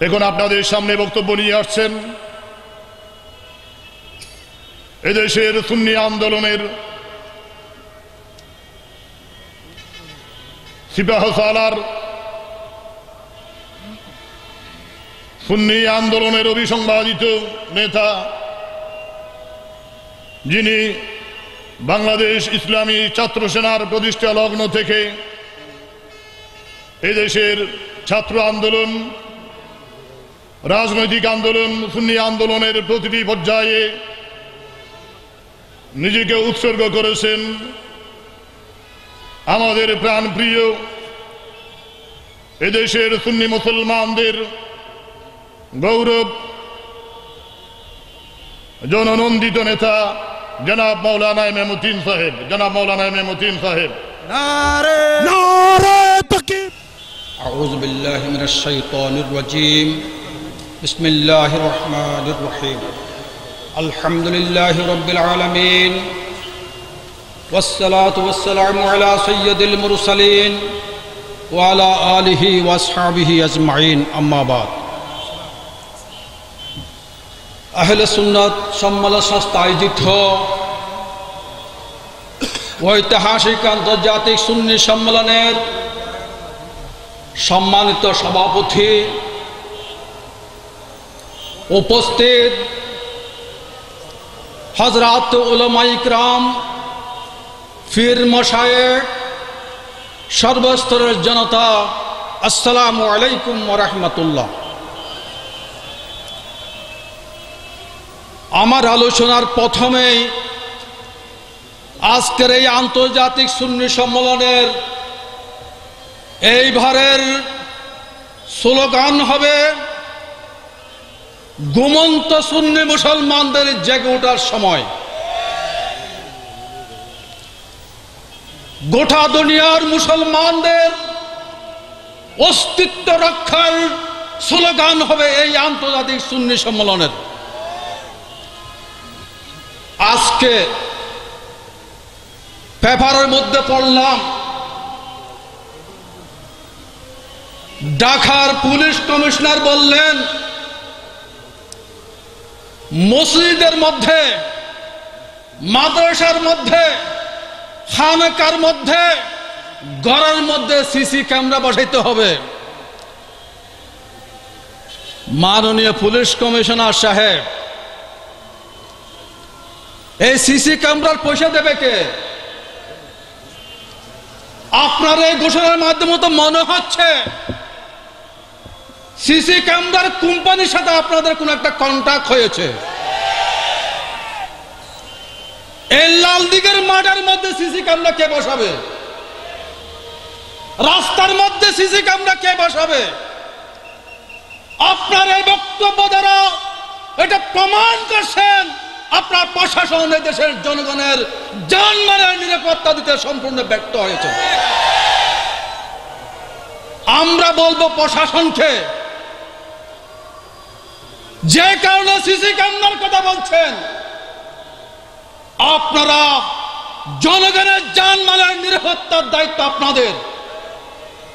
এখন আপনাদের সামনে বক্তব্য নিয়ে আসছেন এদেশের সুন্নি আন্দোলনের সিপাহ সালার সুন্নি আন্দোলনের অভিসংবাদিত নেতা, যিনি বাংলাদেশ ইসলামী ছাত্র সেনার প্রতিষ্ঠা লগ্ন থেকে এদেশের ছাত্র আন্দোলন রাজনৈতিক আন্দোলন সুন্নি আন্দোলনের প্রতিটি পর্যায়ে নিজেকে উৎসর্গ করেছেন আমাদের প্রাণপ্রিয় এদেশের সুন্নি মুসলমানদের গৌরব জননন্দিত নেতা জনাব মৌলানা মেমুদ্দিন সাহেব জনাব মৌলানা মেমুদ্দিন সাহেব নারে নারে তকিব أعوذ بالله من الشيطان الرجيم بسم الله الرحمن الرحيم الحمد لله رب العالمين والصلاة والسلام على سيد المرسلين وعلى آله وأصحابه أجمعين أما بعد আহলে সুন্নাত সম্মেলন সংস্থা আয়োজিত ঐতিহাসিক আন্তর্জাতিক সুন্নি সম্মেলনের সম্মানিত সভাপতি উপস্থিত হজরত উলমাইকরাম ফির মশায়েক সর্বস্তরের জনতা, আসসালামু আলাইকুম রহমতুল্লাহ। আমার আলোচনার প্রথমেই আজকের এই আন্তর্জাতিক সুন্নি সম্মেলনের এইবারের স্লোগান হবে ঘুমন্ত সুন্নি মুসলমানদের জেগে ওঠার সময়। গোটা দুনিয়ার মুসলমানদের অস্তিত্ব রক্ষার স্লোগান হবে এই আন্তর্জাতিক সুন্নি সম্মেলনের। আজকে পেপারের মধ্যে পড়লাম, ঢাকার পুলিশ কমিশনার বললেন মসজিদের মধ্যে, মাদ্রাসার মধ্যে, খানকার মধ্যে, ঘরের মধ্যে সিসি ক্যামেরা বসাইতে হবে। মাননীয় পুলিশ কমিশনার সাহেব, এই সিসি ক্যামেরার পয়সা দেবে কে? আপনার এই ঘোষণার মাধ্যমে তো মনে হচ্ছে, সিসি ক্যামেরার কোম্পানির সাথে আপনাদের কোন একটা কন্ট্যাক্ট হয়েছে। এই লাল দিকের মাঠের মধ্যে সিসি ক্যামেরা কে বসাবে? রাস্তার মধ্যে সিসি ক্যামেরা কে বসাবে? আপনার এই বক্তব্য দ্বারা এটা প্রমাণ করছেন আপনার প্রশাসন দেশের জনগণের জানমালের নিরাপত্তা দিতে সম্পূর্ণ ব্যক্ত হয়েছে। আমরা বলব প্রশাসনকে, যে কারণে সিসি ক্যামেরার কথা বলছেন আপনারা জনগণের জানমালের নিরাপত্তার দায়িত্ব আপনাদের।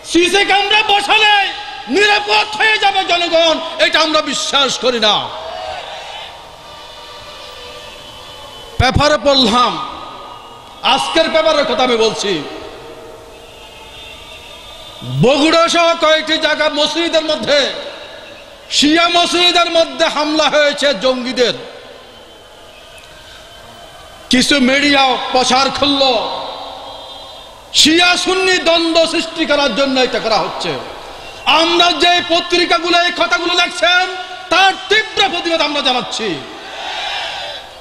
সিসি ক্যামেরা বসালে নিরাপদ হয়ে যাবে জনগণ, এটা আমরা বিশ্বাস করি না। পেপারে পড়লাম। আজকের পেপারের কথা আমি বলছি। বগুড়া সহ কয়েকটি জায়গা মসজিদের মধ্যে, শিয়া মসজিদের মধ্যে হামলা হয়েছে জঙ্গিদের। কিছু মিডিয়া প্রচার করল শিয়া সুন্নি দ্বন্দ্ব সৃষ্টি করার জন্য এটা করা হচ্ছে। আমরা যে পত্রিকাগুলো, এই কথাগুলো লেখছেন, তার তীব্র প্রতিবাদ আমরা জানাচ্ছি।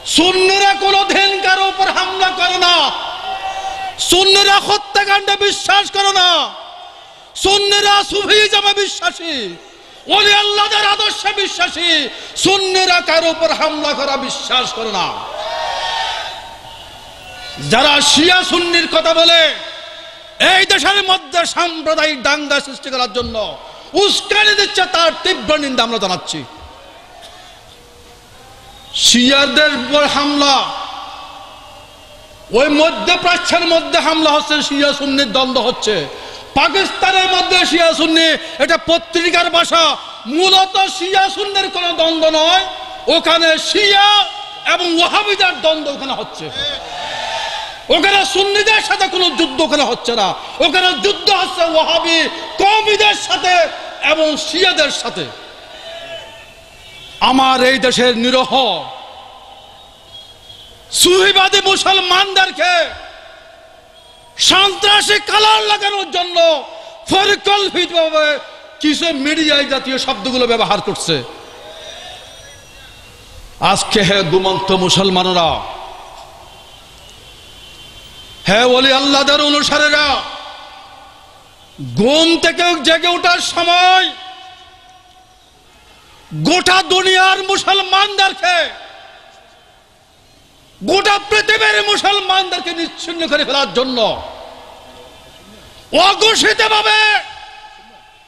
সুন্নিরা কোনো দিন কারও উপর হামলা করে না। সুন্নিরা হত্যাকাণ্ডে বিশ্বাস করে না। সুন্নিরা সুফিজমে বিশ্বাসী। ওলি আল্লাহদের আদর্শে বিশ্বাসী। সুন্নিরা কারও উপর হামলা করা বিশ্বাস করে না। যারা শিয়া সুন্নির কথা বলে, এই দেশের মধ্যে সাম্প্রদায়িক দাঙ্গা সৃষ্টি করার জন্য উস্কানি দিচ্ছে তার তীব্র নিন্দা আমরা জানাচ্ছি। শিয়াদের উপর হামলা, ওই মধ্যপ্রাচ্যের মধ্যে হামলা হচ্ছে, শিয়া সুন্নির দ্বন্দ্ব হচ্ছে। পাকিস্তানের মধ্যে শিয়া সুন্নি, এটা পত্রিকার ভাষা, মূলত শিয়া সুন্নের কোনো দ্বন্দ্ব নয়, ওখানে শিয়া এবং ওহাবিদের দ্বন্দ্ব ওখানে হচ্ছে। ওখানে সুন্নিদের সাথে কোনো যুদ্ধ ওখানে হচ্ছে না। ওখানে যুদ্ধ হচ্ছে ওহাবি কমিদের সাথে এবং শিয়াদের সাথে। আমার এই দেশের নিরহ সুহিবাদী মুসলমানদেরকে সন্ত্রাসী কালার লাগানোর জন্য পরিকল্পিতভাবে কিছু মিডিয়ায় জাতীয় শব্দগুলো ব্যবহার করছে। আজকে হে গুমন্ত মুসলমানরা হে বলি আল্লাহদের অনুসারীরা, ঘুম থেকে জেগে ওঠার সময় গোটা দুনিয়ার মুসলমানদেরকে, গোটা পৃথিবীর মুসলমানদেরকে নিচ্ছিন্ন করে ফেলার জন্য অঘোষিত ভাবে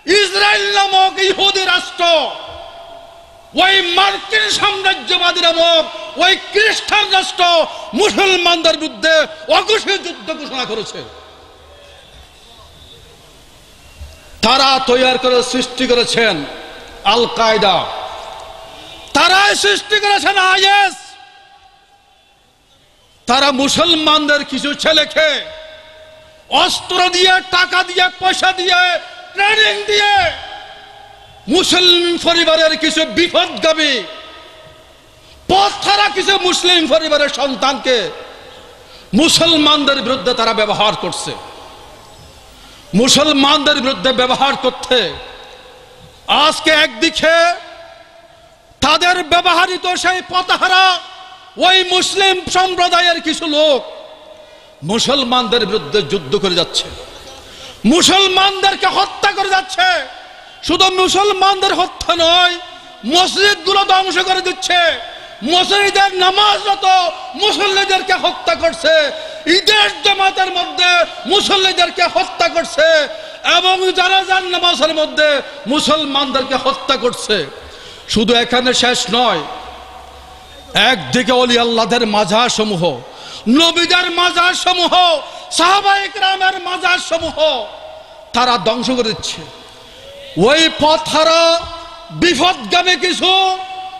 ইসরায়েল নামক ইহুদি রাষ্ট্র ওই মার্কিন সাম্রাজ্যবাদী নামক ওই খ্রিস্টান রাষ্ট্র মুসলমানদের বিরুদ্ধে অঘোষিত যুদ্ধ ঘোষণা করেছে। তারা তৈরি করে সৃষ্টি করেছেন আল কায়দা তারাই সৃষ্টি করেছেন আইএস। তারা মুসলমানদের কিছু ছেলেকে অস্ত্র দিয়ে, টাকা দিয়ে, পয়সা দিয়ে, ট্রেনিং দিয়ে মুসলিম পরিবারের কিছু বিপদগামী, পথ ছাড়া কিছু মুসলিম পরিবারের সন্তানকে মুসলমানদের বিরুদ্ধে তারা ব্যবহার করছে। মুসলমানদের বিরুদ্ধে ব্যবহার করতে আজকে একদিকে তাদের ব্যবহারিত সেই পতাহারা ওই মুসলিম সম্প্রদায়ের কিছু লোক মুসলমানদের বিরুদ্ধে যুদ্ধ করে যাচ্ছে, মুসলমানদেরকে হত্যা করে যাচ্ছে। শুধু মুসলমানদের হত্যা নয়, মসজিদগুলো ধ্বংস করে দিচ্ছে। মসজিদের নামাজরত মুসল্লিদেরকে হত্যা করছে। ঈদের জামাতের মধ্যে মুসল্লিদেরকে হত্যা করছে এবং জানাজান নামাজের মধ্যে মুসলমানদেরকে হত্যা করছে। শুধু এখানে শেষ নয়, একদিকে অলি আল্লাহদের মাজার সমূহ নবীদের মাজার সমূহ সাহাবাহিক রামের মাজার সমূহ তারা ধ্বংস করে দিচ্ছে। ওই পথ হারা বিপদগামী কিছু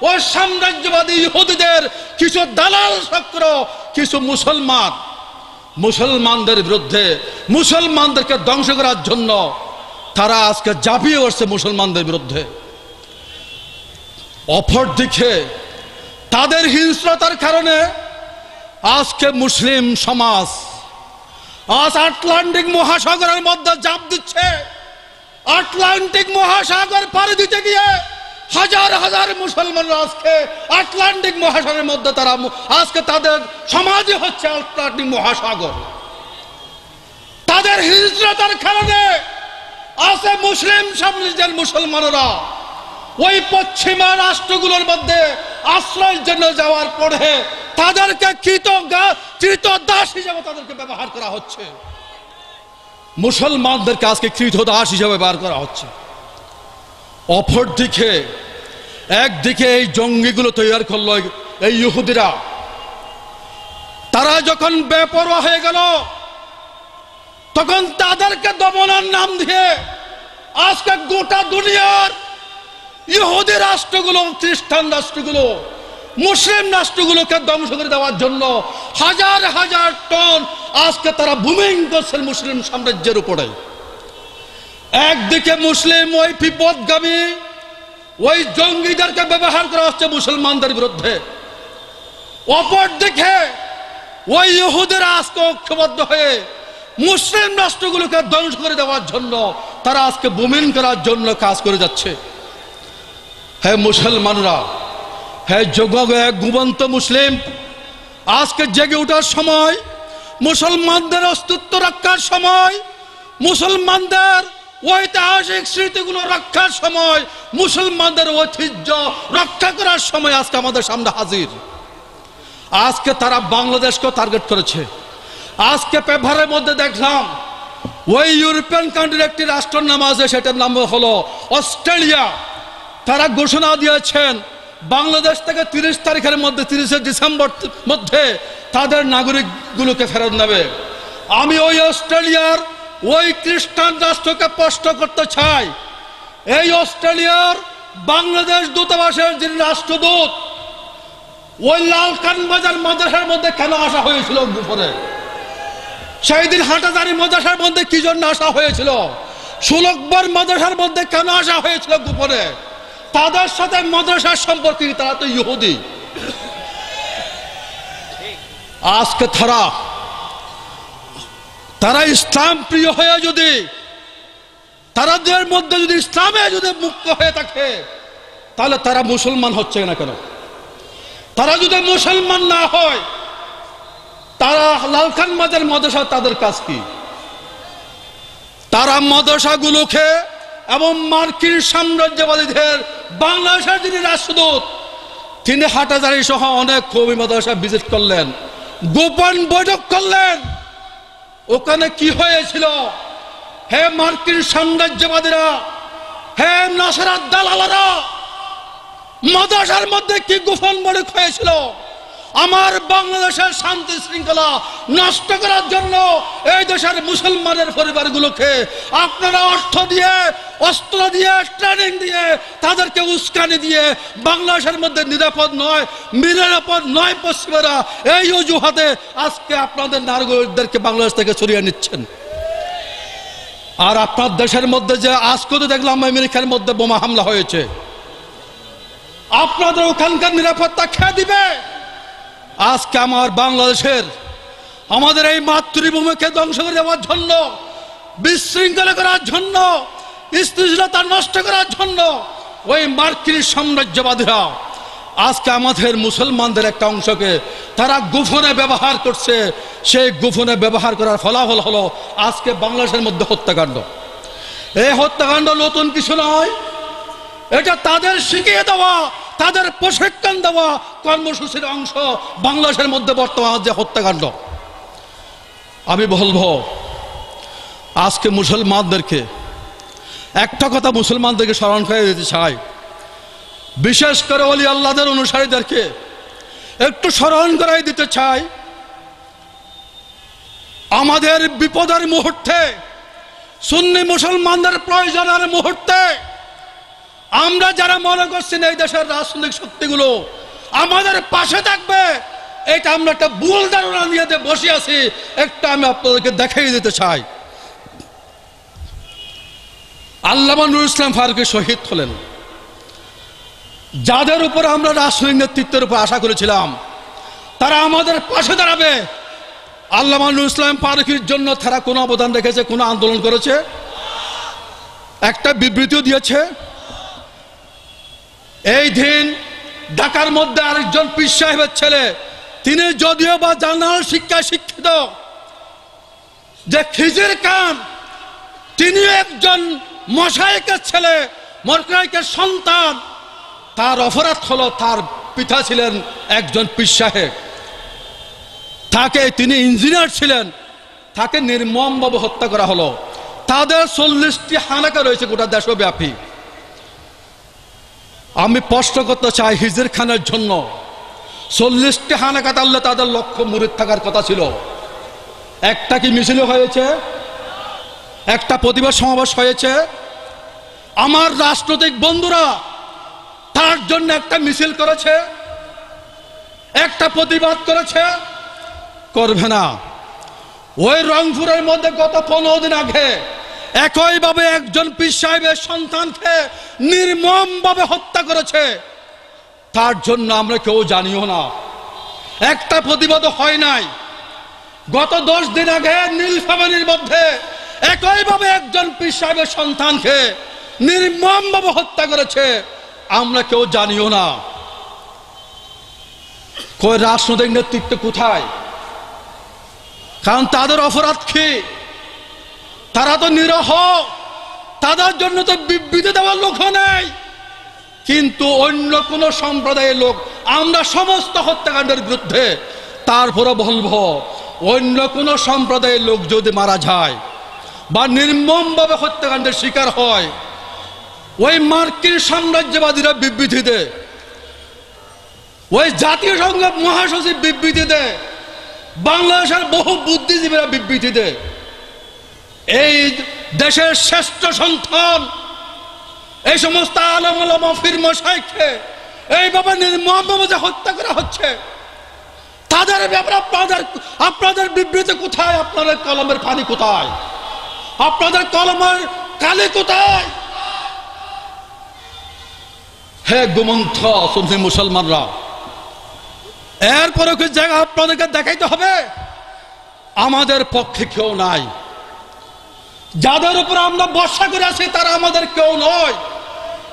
ওই সাম্রাজ্যবাদী ইহুদিদের কিছু দালাল চক্র, কিছু মুসলমান। মুসলমানদের বিরুদ্ধে, মুসলমানদেরকে ধ্বংস করার জন্য তারা আজকে ঝাঁপিয়ে পড়ছে মুসলমানদের বিরুদ্ধে। অপরদিকে, তাদের হিংস্রতার কারণে আজকে মুসলিম সমাজ আজ আটলান্টিক মহাসাগরের মধ্যে জাপ দিচ্ছে। আটলান্টিক মহাসাগর পাড়ি দিতে গিয়ে হাজার হাজার মুসলমান আজকে আটলান্টিক মহাসাগরের মধ্যে তারা আজকে তাদের সমাজই হচ্ছে আটলান্টিক মহাসাগর। তাদের হিজরতার কারণে আছে মুসলিম সমাজের মুসলমানরা। ওই পশ্চিমা রাষ্ট্রগুলোর মধ্যে আশ্রয়ের জন্য যাওয়ার পরে তাদেরকে কৃত কৃত দাস হিসেবে তাদেরকে ব্যবহার করা হচ্ছে। মুসলমানদেরকে আজকে কৃত দাস হিসেবে ব্যবহার করা হচ্ছে। অপরদিকে, একদিকে এই জঙ্গিগুলো তৈরি করল এই ইহুদিরা। তারা যখন বেপরোয়া হয়ে গেল, তখন তাদেরকে দমনের নাম দিয়ে আজকে গোটা দুনিয়ার ইহুদি রাষ্ট্রগুলো, খ্রিস্টান রাষ্ট্রগুলো মুসলিম রাষ্ট্রগুলোকে ধ্বংস করে দেওয়ার জন্য হাজার হাজার টন আজকে তারা বুমিং করছেন মুসলিম সাম্রাজ্যের উপরে। একদিকে মুসলিম ওই বিপদগামী, ওই জঙ্গিদেরকে ব্যবহার করা হচ্ছে মুসলমানদের বিরুদ্ধে। অপরদিকে ওই ইহুদের আজকে ঐক্যবদ্ধ হয়ে মুসলিম রাষ্ট্রগুলোকে ধ্বংস করে দেওয়ার জন্য তারা আজকে বুমিন করার জন্য কাজ করে যাচ্ছে। হ্যাঁ মুসলমানরা হ্যাঁ যোগ ঘুমন্ত মুসলিম, আজকে জেগে ওঠার সময়, মুসলমানদের অস্তিত্ব রক্ষার সময়, মুসলমানদের ঐতিহাসিক স্মৃতিগুলো রক্ষার সময়, মুসলমানদের ঐতিহ্য রক্ষা করার সময় আজকে আমাদের সামনে হাজির। আজকে তারা বাংলাদেশকে টার্গেট করেছে। আজকে পেপারের মধ্যে দেখলাম, ওই ইউরোপিয়ান কান্ট্রির একটি রাষ্ট্রের নাম আছে, সেটার নাম হলো অস্ট্রেলিয়া। তারা ঘোষণা দিয়েছেন বাংলাদেশ থেকে তিরিশ তারিখের মধ্যে, তিরিশে ডিসেম্বর মধ্যে তাদের নাগরিকগুলোকে ফেরত নেবে। আমি ওই অস্ট্রেলিয়ার ওই খ্রিস্টান রাষ্ট্রকে স্পষ্ট করতে চাই। এই অস্ট্রেলিয়ার বাংলাদেশ দূতাবাসের যিনি রাষ্ট্রদূত, ওই লালকান বাজার মাদ্রাসার মধ্যে কেন আসা হয়েছিল দুপুরে? সেই দিন হাটাদারি মাদ্রাসার মধ্যে কি জন্য আসা হয়েছিল? সুলকবর মাদ্রাসার মধ্যে কেন আসা হয়েছিল গোপনে তাদের সাথে মাদ্রাসার সম্পর্কে তারা তো ইহুদি। আজকে তারা তারা ইসলাম প্রিয় হয়ে যদি, তারাদের মধ্যে যদি ইসলামে যদি মুক্ত হয়ে থাকে, তাহলে তারা মুসলমান হচ্ছে না কেন? তারা যদি মুসলমান না হয়, তারা লালখান মাজার মাদ্রাসা তাদের কাজ কি? তারা মাদ্রাসাগুলোকে এবং মার্কিন সাম্রাজ্যবাদীদের বাংলাদেশের যিনি রাষ্ট্রদূত, তিনি হাটাজারি সহ অনেক কবি মাদ্রাসা ভিজিট করলেন, গোপন বৈঠক করলেন। ওখানে কি হয়েছিল? হে মার্কিন সাম্রাজ্যবাদীরা, হে নাসারা দালালারা, মাদ্রাসার মধ্যে কি গোপন বৈঠক হয়েছিল? আমার বাংলাদেশের শান্তি শৃঙ্খলা নষ্ট করার জন্য এই দেশের মুসলমানের পরিবারগুলোকে আপনারা অর্থ দিয়ে, অস্ত্র দিয়ে, ট্রেনিং দিয়ে, তাদেরকে উস্কানি দিয়ে বাংলাদেশের মধ্যে নিরাপদ নয় নিরাপদ নয় পশ্চিমেরা এই অজুহাতে আজকে আপনাদের নাগরিকদেরকে বাংলাদেশ থেকে সরিয়ে নিচ্ছেন। আর আপনার দেশের মধ্যে যে আজকে তো দেখলাম আমেরিকার মধ্যে বোমা হামলা হয়েছে। আপনাদের ওখানকার নিরাপত্তা খেয়ে দিবে? আজকে আমার বাংলাদেশের আমাদের এই মাতৃভূমিকে ধ্বংস করে দেওয়ার জন্য, বিশৃঙ্খলা করার জন্য, স্থিতিশীলতা নষ্ট করার জন্য ওই মার্কিন সাম্রাজ্যবাদীরা আজকে আমাদের মুসলমানদের একটা অংশকে তারা গুফনে ব্যবহার করছে। সেই গুফনে ব্যবহার করার ফলাফল হলো আজকে বাংলাদেশের মধ্যে হত্যাকাণ্ড। এই হত্যাকাণ্ড নতুন কিছু নয়, এটা তাদের শিখিয়ে দেওয়া তাদের প্রশিক্ষণ দেওয়া কর্মসূচির অংশ বাংলাদেশের মধ্যে বর্তমান যে হত্যাকাণ্ড। আমি বলব, আজকে মুসলমানদেরকে, একটা কথা মুসলমানদেরকে স্মরণ করে দিতে চাই। বিশেষ করে অলি আল্লাহদের অনুসারীদেরকে একটু স্মরণ করাই দিতে চাই। আমাদের বিপদের মুহূর্তে, সুন্নি মুসলমানদের প্রয়োজনের মুহূর্তে আমরা যারা মনে করছি না, এই দেশের রাজনৈতিক শক্তিগুলো, আমাদের পাশে থাকবে। এটা আমরা একটা ভুল ধারণা নিয়ে বসে আছি, একটা আমি আপনাদেরকে দেখাই দিতে চাই। আল্লামা নুর ইসলাম ফারুকি শহীদ হলেন। যাদের উপর আমরা রাজনৈতিক নেতৃত্বের উপর আশা করেছিলাম, তারা আমাদের পাশে দাঁড়াবে। আল্লামা নুর ইসলাম ফারুকির জন্য তারা কোনো অবদান রেখেছে, কোনো আন্দোলন করেছে? একটা বিবৃতিও দিয়েছে এই দিন ঢাকার মধ্যে আরেকজন পীর সাহেবের ছেলে, তিনি যদিও বা জানাল শিক্ষায় শিক্ষিত, যে খিজির কান তিনি একজন মশাইকের ছেলে মরকাইকের সন্তান, তার অপরাধ হলো তার পিতা ছিলেন একজন পীর সাহেব। তাকে তিনি ইঞ্জিনিয়ার ছিলেন, তাকে নির্মমভাবে হত্যা করা হলো। তাদের চল্লিশটি হানাকা রয়েছে গোটা দেশব্যাপী। আমি স্পষ্ট করতে চাই হিজির খানের জন্য। চল্লিশটি হানাকা তাহলে তাদের লক্ষ্য মুরিদ থাকার কথা ছিল। একটা কি মিছিল হয়েছে? একটা প্রতিবাদ সমাবেশ হয়েছে। আমার রাজনৈতিক বন্ধুরা তার জন্য একটা মিছিল করেছে। একটা প্রতিবাদ করেছে। করবে না। ওই রংপুরের মধ্যে গত পনেরো দিন আগে একইভাবে একজন পীর সাহেবের সন্তানকে নির্মমভাবে হত্যা করেছে। তার জন্য আমরা কেউ জানিও না। একটা প্রতিবাদ হয় নাই। গত দশ দিন আগে নীল ফ্যামিলির মধ্যে একইভাবে একজন পীর সাহেবের সন্তানকে নির্মমভাবে হত্যা করেছে। আমরা কেউ জানিও না। কই রাজনৈতিক নেতৃত্ব কোথায়? কারণ তাদের অপরাধ কি? তারা তো নিরহ। তাদের জন্য তো বিবৃতি দেওয়ার লোক নেই। কিন্তু অন্য কোন সম্প্রদায়ের লোক, আমরা সমস্ত হত্যাকাণ্ডের বিরুদ্ধে তারপরে বলব, অন্য কোন সম্প্রদায়ের লোক যদি মারা যায় বা নির্মমভাবে হত্যাকাণ্ডের শিকার হয়, ওই মার্কিন সাম্রাজ্যবাদীরা বিবৃতি দেয় ওই জাতীয় সংঘ মহাসচিব বিবৃতি দেয় বাংলাদেশের বহু বুদ্ধিজীবীরা বিবৃতি দেয় এই দেশের শ্রেষ্ঠ সন্তান, এই সমস্ত আলমুলা মফির মশাইকে এইভাবে নির্মমভাবে হত্যা করা হচ্ছে, তাদের ব্যাপারে আপনাদের আপনাদের বিবৃতি কোথায়? আপনাদের কলমের পানি কোথায়? আপনাদের কলমের কালি কোথায়? হে গুমন্থ সুন্নি মুসলমানরা এরপরে কি জায়গা আপনাদেরকে দেখাইতে হবে? আমাদের পক্ষে কেউ নাই। যাদের উপর আমরা বর্ষা করে আছি, তারা আমাদের কেউ নয়।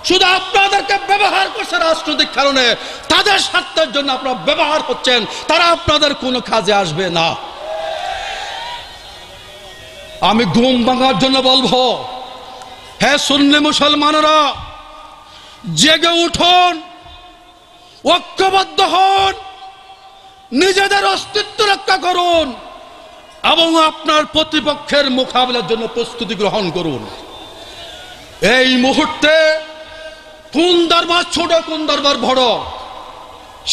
শুধু আপনাদেরকে ব্যবহার করছে রাজনৈতিক কারণে। তাদের স্বার্থের জন্য আপনারা ব্যবহার করছেন, তারা আপনাদের কোনো কাজে আসবে না। আমি ঘুম ভাঙার জন্য বলব হ্যাঁ সুন্নি মুসলমানরা, জেগে উঠুন, ঐক্যবদ্ধ হন, নিজেদের অস্তিত্ব রক্ষা করুন। এবং আপনার প্রতিপক্ষের মোকাবিলার জন্য প্রস্তুতি গ্রহণ করুন। এই মুহূর্তে কোন দরবার ছোট, কোন দরবার বড়,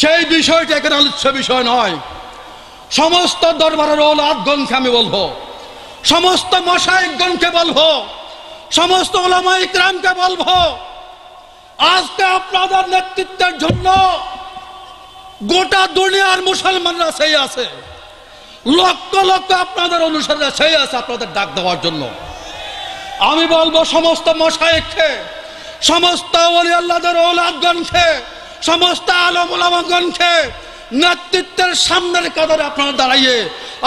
সেই বিষয়টা এখানে আলোচ্য বিষয় নয়। সমস্ত দরবারের ওলাদগণকে আমি বলব, সমস্ত মশাইকগণকে বলব, সমস্ত ওলামা ইকরামকে বলব, আজকে আপনাদের নেতৃত্বের জন্য গোটা দুনিয়ার মুসলমানরা সেই আছে। লক্ষ লক্ষ আপনাদের অনুসারে সেই আছে আপনাদের ডাক দেওয়ার জন্য। আমি বলব সমস্ত মশাইককে, সমস্ত সমস্ত আলম ওলামাগণকে নেতৃত্বের সামনের কাতারে আপনারা দাঁড়াইয়ে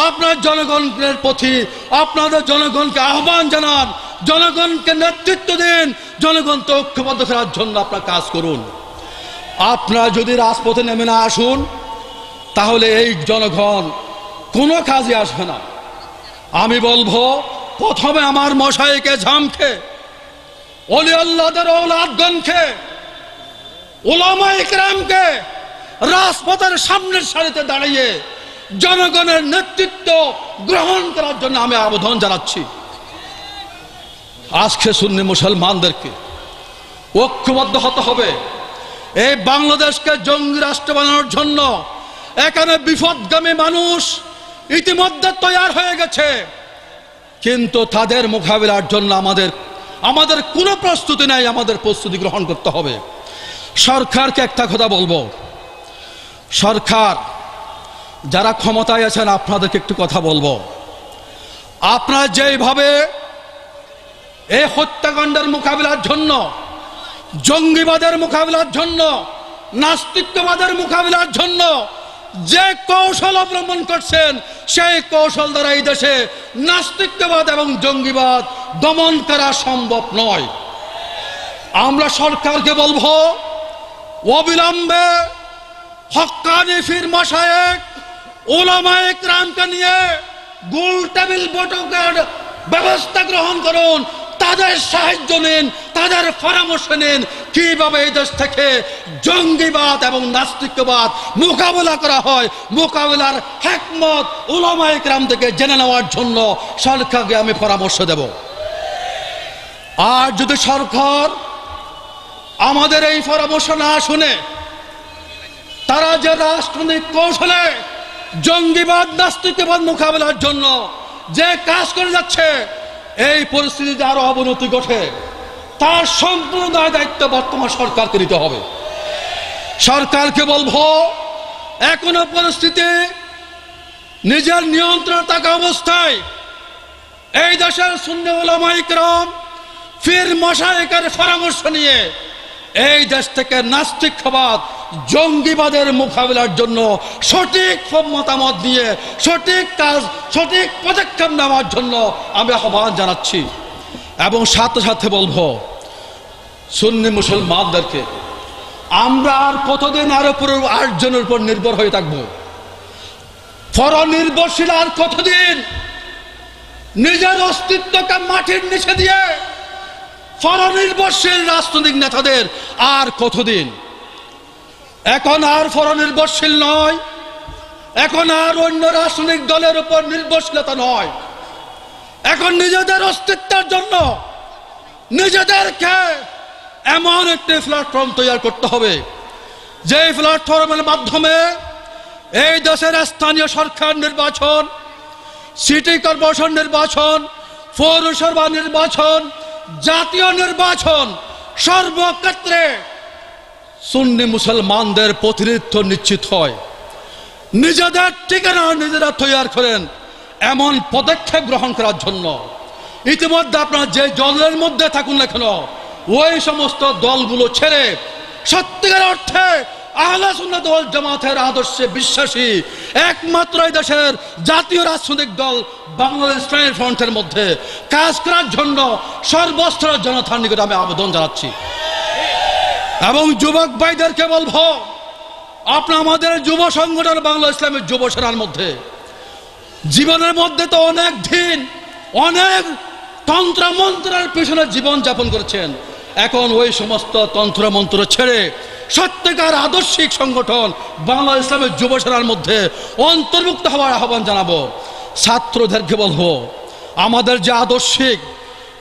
আপনার জনগণের প্রতি আপনাদের জনগণকে আহ্বান জানান, জনগণকে নেতৃত্ব দিন, জনগণকে ঐক্যবদ্ধ করার জন্য আপনার কাজ করুন। আপনারা যদি রাজপথে নেমে না আসুন, তাহলে এই জনগণ কোনো কাজে আসবে না। আমি বলব, প্রথমে আমার মশাইকে ঝামকে অলি আল্লাহদের ঔলাদগণকে ওলামা রাজপথের সামনের সারিতে দাঁড়িয়ে জনগণের নেতৃত্ব গ্রহণ করার জন্য আমি আবেদন জানাচ্ছি। আজকে সুন্নি মুসলমানদেরকে ঐক্যবদ্ধ হতে হবে। এই বাংলাদেশকে জঙ্গি রাষ্ট্র বানানোর জন্য এখানে বিপদগামী মানুষ ইতিমধ্যে তৈয়ার হয়ে গেছে। কিন্তু তাদের মোকাবিলার জন্য আমাদের আমাদের কোনো প্রস্তুতি নাই, আমাদের প্রস্তুতি গ্রহণ করতে হবে। সরকারকে একটা কথা বলব। সরকার, যারা ক্ষমতায় আছেন, আপনাদেরকে একটু কথা বলব। আপনারা যেইভাবে এই হত্যাকাণ্ডের মোকাবিলার জন্য, জঙ্গিবাদের মোকাবিলার জন্য নাস্তিক্যবাদের মোকাবিলার জন্য যে কৌশল অবলম্বন করছেন, সেই কৌশল দ্বারা এই দেশে নাস্তিক্যবাদ এবং জঙ্গিবাদ দমন করা সম্ভব নয়। আমরা সরকারকে বলব, অবিলম্বে হক্কানি ফির মাসায়েক ওলামায়েক রামকে নিয়ে গোল টেবিল বৈঠকের ব্যবস্থা গ্রহণ করুন। তাদের সাহায্য নিন, তাদের পরামর্শ নেন, কীভাবে এই দেশ থেকে জঙ্গিবাদ এবং নাস্তিক্যবাদ মোকাবেলা করা হয়, মোকাবেলার হেকমত ওলামায়িক গ্রাম থেকে জেনে নেওয়ার জন্য সরকারকে আমি পরামর্শ দেব। আর যদি সরকার আমাদের এই পরামর্শ না শুনে, তারা যে রাষ্ট্রনীতিক কৌশলে জঙ্গিবাদ, নাস্তিকবাদ মোকাবেলার জন্য যে কাজ করে যাচ্ছে এই পরিস্থিতিতে আরও অবনতি ঘটে। তার সম্পূর্ণ দায় দায়িত্ব বর্তমান সরকারকে নিতে হবে। সরকারকে বলব, এখনও পরিস্থিতি, নিজের নিয়ন্ত্রণ থাকা অবস্থায়, এই দেশের শূন্য ফির মশাইকার পরামর্শ নিয়ে এই দেশ থেকে নাস্তিকবাদ জঙ্গিবাদের মোকাবিলার জন্য সঠিক মতামত দিয়ে, সঠিক কাজ, সঠিক পদক্ষেপ নেওয়ার জন্য আমি আহ্বান জানাচ্ছি। এবং সাথে সাথে বলব, সুন্নি মুসলমানদেরকে, আমরা আর কতদিন আর উপর আটজনের উপর নির্ভর হয়ে থাকব? ফর নির্ভরশীল আর কতদিন নিজের অস্তিত্বকে মাটির নিচে দিয়ে ফরনির্ভরশীল রাজনৈতিক নেতাদের আর কতদিন? এখন আর ফরনির্ভরশীল নয়। এখন আর অন্য রাজনৈতিক দলের উপর নির্ভরশীলতা নয়। এখন নিজেদের অস্তিত্বের জন্য নিজেদেরকে এমন একটি প্ল্যাটফর্ম তৈরি করতে হবে। যে প্ল্যাটফর্মের মাধ্যমে এই দেশের স্থানীয় সরকার নির্বাচন সিটি কর্পোরেশন নির্বাচন, পৌরসভা নির্বাচন জাতীয় নির্বাচন সর্বক্ষেত্রে সুন্নি মুসলমানদের প্রতিনিধিত্ব নিশ্চিত হয়। নিজেদের ঠিকানা নিজেরা তৈরি করেন এমন পদক্ষেপ গ্রহণ করার জন্য। ইতিমধ্যে আপনার যে দলের মধ্যে থাকুন না কেন, ওই সমস্ত দলগুলো ছেড়ে সত্যিকার অর্থে আহলা জামাতের আদর্শে বিশ্বাসী একমাত্র দেশের জাতীয় রাজনৈতিক দল বাংলাদেশ ইসলামী ফ্রন্টের মধ্যে কাজ করার জন্য সর্বস্ত্র জনতার নিকট আমি আবেদন জানাচ্ছি। এবং যুবক ভাইদেরকে বলব আপনার আমাদের যুব সংগঠন বাংলা ইসলামের যুব সেনার মধ্যে, জীবনের মধ্যে তো অনেক দিন, অনেক তন্ত্র মন্ত্রের পিছনে জীবন যাপন করেছেন। এখন ওই সমস্ত তন্ত্র মন্ত্র ছেড়ে সত্যিকার আদর্শিক সংগঠন বাংলা ইসলামের যুব সেনার মধ্যে অন্তর্ভুক্ত হওয়ার আহ্বান জানাব। ছাত্রদেরকে বলব, আমাদের যে আদর্শিক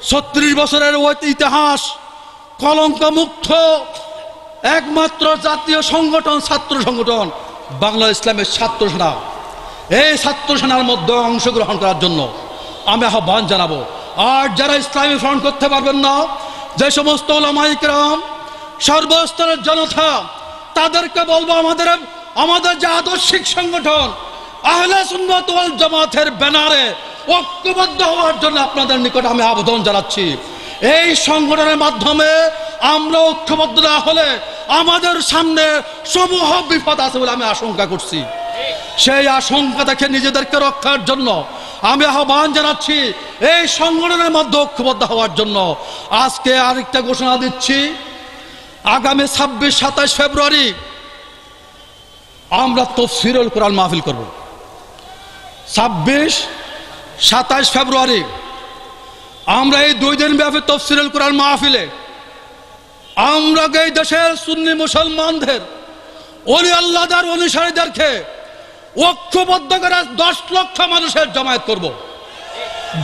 ছত্রিশ বছরের ইতিহাস কলঙ্ক মুক্ত একমাত্র জাতীয় সংগঠন, ছাত্র সংগঠন, বাংলা ইসলামের ছাত্র সেনা। এই ছাত্র সেনার মধ্যে অংশগ্রহণ করার জন্য আমি আহ্বান জানাব, আর যারা ইসলামী ফ্রন্ট করতে পারবেন না, যে সমস্ত ওলামাইকরাম সর্বস্তরের জনতা, তাদেরকে বলব আমাদের আমাদের যে আদর্শিক সংগঠন আহলে সুন্নাত ওয়াল জামাতের ব্যানারে ঐক্যবদ্ধ হওয়ার জন্য আপনাদের নিকট আমি আবেদন জানাচ্ছি। এই সংগঠনের মাধ্যমে আমরা ঐক্যবদ্ধ না হলে আমাদের সামনে সমূহ বিপদ আছে বলে আমি আশঙ্কা করছি। সেই আশঙ্কা থেকে নিজেদেরকে রক্ষার জন্য আমি আহ্বান জানাচ্ছি এই সংগঠনের মধ্যে ঐক্যবদ্ধ হওয়ার জন্য। আজকে আরেকটা ঘোষণা দিচ্ছি। আগামী ছাব্বিশ সাতাশ ফেব্রুয়ারি আমরা তফসিরুল কোরআন মাহফিল করব। ছাব্বিশ সাতাশ ফেব্রুয়ারি। আমরা এই দুই দিন ব্যাপী তফসিরুল কোরআন মাহফিলে, আমরা এই দেশের সুন্নি মুসলমানদের, অলি আল্লাহদার, অনুসারীদেরকে ঐক্যবদ্ধ করে দশ লক্ষ মানুষের জমায়েত করব।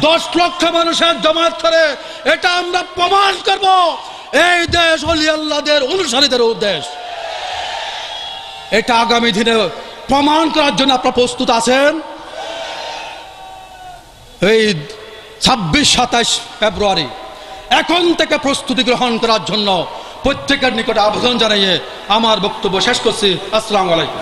দশ লক্ষ মানুষের জমায়েত করে এটা আমরা প্রমাণ করব, এই দেশ অলি আল্লাহদের, অনুসারীদের উদ্দেশ এটা আগামী দিনে প্রমাণ করার জন্য আপনারা প্রস্তুত আছেন? এই ছাব্বিশ সাতাশ ফেব্রুয়ারি এখন থেকে প্রস্তুতি গ্রহণ করার জন্য প্রত্যেকের নিকটে আবেদন জানিয়ে আমার বক্তব্য শেষ করছি। আসসালামু আলাইকুম।